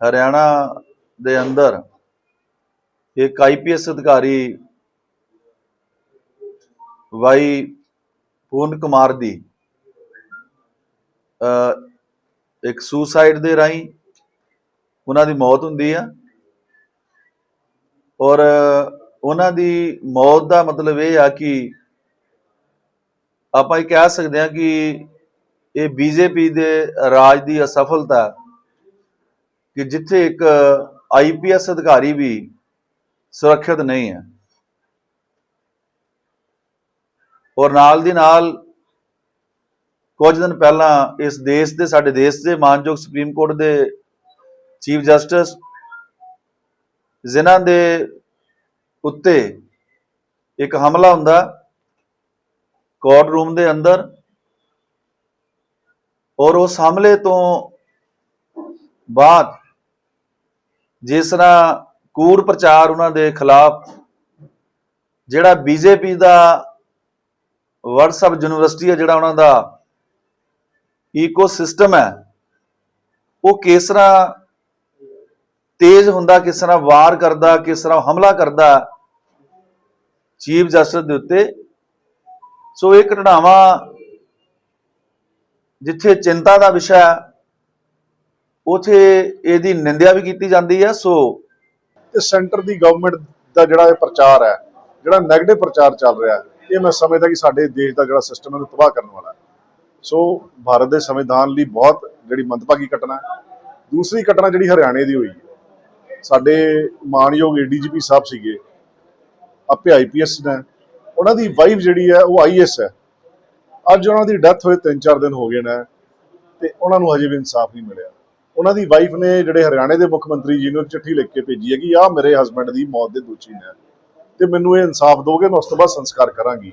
ਹਰਿਆਣਾ ਦੇ ਅੰਦਰ ਇੱਕ ਆਈਪੀਐਸ ਅਧਿਕਾਰੀ ਵਾਈ ਪੂਰਨ ਕੁਮਾਰ ਦੀ ਇੱਕ ਸੁਸਾਈਡ ਦੇ ਰਾਹੀਂ ਉਹਨਾਂ ਦੀ ਮੌਤ ਹੁੰਦੀ ਆ ਔਰ ਉਹਨਾਂ ਦੀ ਮੌਤ ਦਾ ਮਤਲਬ ਇਹ ਆ ਕਿ ਆਪਾਂ ਇਹ ਕਹਿ ਸਕਦੇ ਹਾਂ ਕਿ ਇਹ ਬੀਜੇਪੀ ਦੇ ਰਾਜ ਦੀ ਅਸਫਲਤਾ ਕਿ ਜਿੱਥੇ ਇੱਕ ਆਈਪੀਐਸ ਅਧਿਕਾਰੀ ਵੀ ਸੁਰੱਖਿਅਤ ਨਹੀਂ ਹੈ। ਔਰ ਨਾਲ ਦੀ ਨਾਲ ਕੁਝ ਦਿਨ ਪਹਿਲਾਂ ਇਸ ਦੇਸ਼ ਦੇ, ਸਾਡੇ ਦੇਸ਼ ਦੇ ਮਾਨਯੋਗ ਸੁਪਰੀਮ ਕੋਰਟ ਦੇ ਚੀਫ ਜਸਟਿਸ ਜਿਨ੍ਹਾਂ ਦੇ ਉੱਤੇ ਇੱਕ ਹਮਲਾ ਹੁੰਦਾ, ਕੋਰਟ ਰੂਮ ਦੇ ਅੰਦਰ ਔਰ ਉਸ ਹਮਲੇ ਤੋਂ ਬਾਅਦ ਜਿਸ ਤਰ੍ਹਾਂ ਕੂੜ ਪ੍ਰਚਾਰ ਉਹਨਾਂ ਦੇ ਖਿਲਾਫ ਜਿਹੜਾ ਬੀਜੇਪੀ ਦਾ WhatsApp ਯੂਨੀਵਰਸਿਟੀ ਹੈ ਜਿਹੜਾ ਉਹਨਾਂ ਦਾ ਈਕੋਸਿਸਟਮ ਹੈ, ਉਹ ਕਿਸ ਤਰ੍ਹਾਂ ਤੇਜ਼ ਹੁੰਦਾ, ਕਿਸ ਤਰ੍ਹਾਂ ਵਾਰ ਕਰਦਾ, ਕਿਸ ਤਰ੍ਹਾਂ ਹਮਲਾ ਕਰਦਾ ਚੀਫ ਜਸਟਿਸ ਦੇ ਉੱਤੇ। ਸੋ ਇਹ ਘਟਨਾਵਾਂ ਜਿੱਥੇ ਚਿੰਤਾ ਦਾ ਵਿਸ਼ਾ ਉਥੇ ਇਹਦੀ ਨਿੰਦਿਆ ਵੀ ਕੀਤੀ ਜਾਂਦੀ ਹੈ, ਸੋ ਤੇ ਸੈਂਟਰ ਦੀ ਗਵਰਨਮੈਂਟ ਦਾ ਜਿਹੜਾ ਇਹ ਪ੍ਰਚਾਰ ਹੈ, ਜਿਹੜਾ 네ਗੇਟਿਵ ਪ੍ਰਚਾਰ ਚੱਲ ਰਿਹਾ ਇਹ ਮੈਂ ਸਮਝਦਾ ਕਿ ਸਾਡੇ ਦੇਸ਼ ਦਾ ਜਿਹੜਾ ਸਿਸਟਮ ਹੈ, ਉਹਨੂੰ ਤਬਾਹ ਕਰਨ ਵਾਲਾ ਹੈ। ਸੋ ਭਾਰਤ ਦੇ ਸੰਵਿਧਾਨ ਲਈ ਬਹੁਤ ਜਿਹੜੀ ਮੰਦਭਾਗੀ ਘਟਨਾ ਦੂਸਰੀ ਘਟਨਾ ਜਿਹੜੀ ਹਰਿਆਣੇ ਦੀ ਹੋਈ ਹੈ, ਸਾਡੇ ਮਾਨਯੋਗ ਏਡੀਜੀਪੀ ਸਾਹਿਬ ਸੀਗੇ, ਆਪੇ ਆਈਪੀਐਸ ਨੇ, ਉਹਨਾਂ ਦੀ ਵਾਈਫ ਜਿਹੜੀ ਹੈ, ਉਹ ਆਈਐਸ ਹੈ। ਅੱਜ ਉਹਨਾਂ ਦੀ ਡੈਥ ਹੋਏ 3-4 ਦਿਨ ਹੋ ਗਏ ਨੇ, ਤੇ ਉਹਨਾਂ ਨੂੰ ਹਜੇ ਵੀ ਇਨਸਾਫ ਨਹੀਂ ਮਿਲਿਆ। ਉਹਨਾਂ ਦੀ ਵਾਈਫ ਨੇ ਜਿਹੜੇ ਹਰਿਆਣੇ ਦੇ ਮੁੱਖ ਮੰਤਰੀ ਜੀ ਨੂੰ ਇੱਕ ਚਿੱਠੀ ਲਿਖ ਕੇ ਭੇਜੀ ਹੈ ਕਿ ਆਹ ਮੇਰੇ ਹਸਬੰਡ ਦੀ ਮੌਤ ਦੇ ਦੋਸ਼ੀ ਨੇ। ਤੇ ਮੈਨੂੰ ਇਹ ਇਨਸਾਫ ਦੋਗੇ, ਮੈਂ ਉਸ ਤੋਂ ਬਾਅਦ ਸੰਸਕਾਰ ਕਰਾਂਗੀ।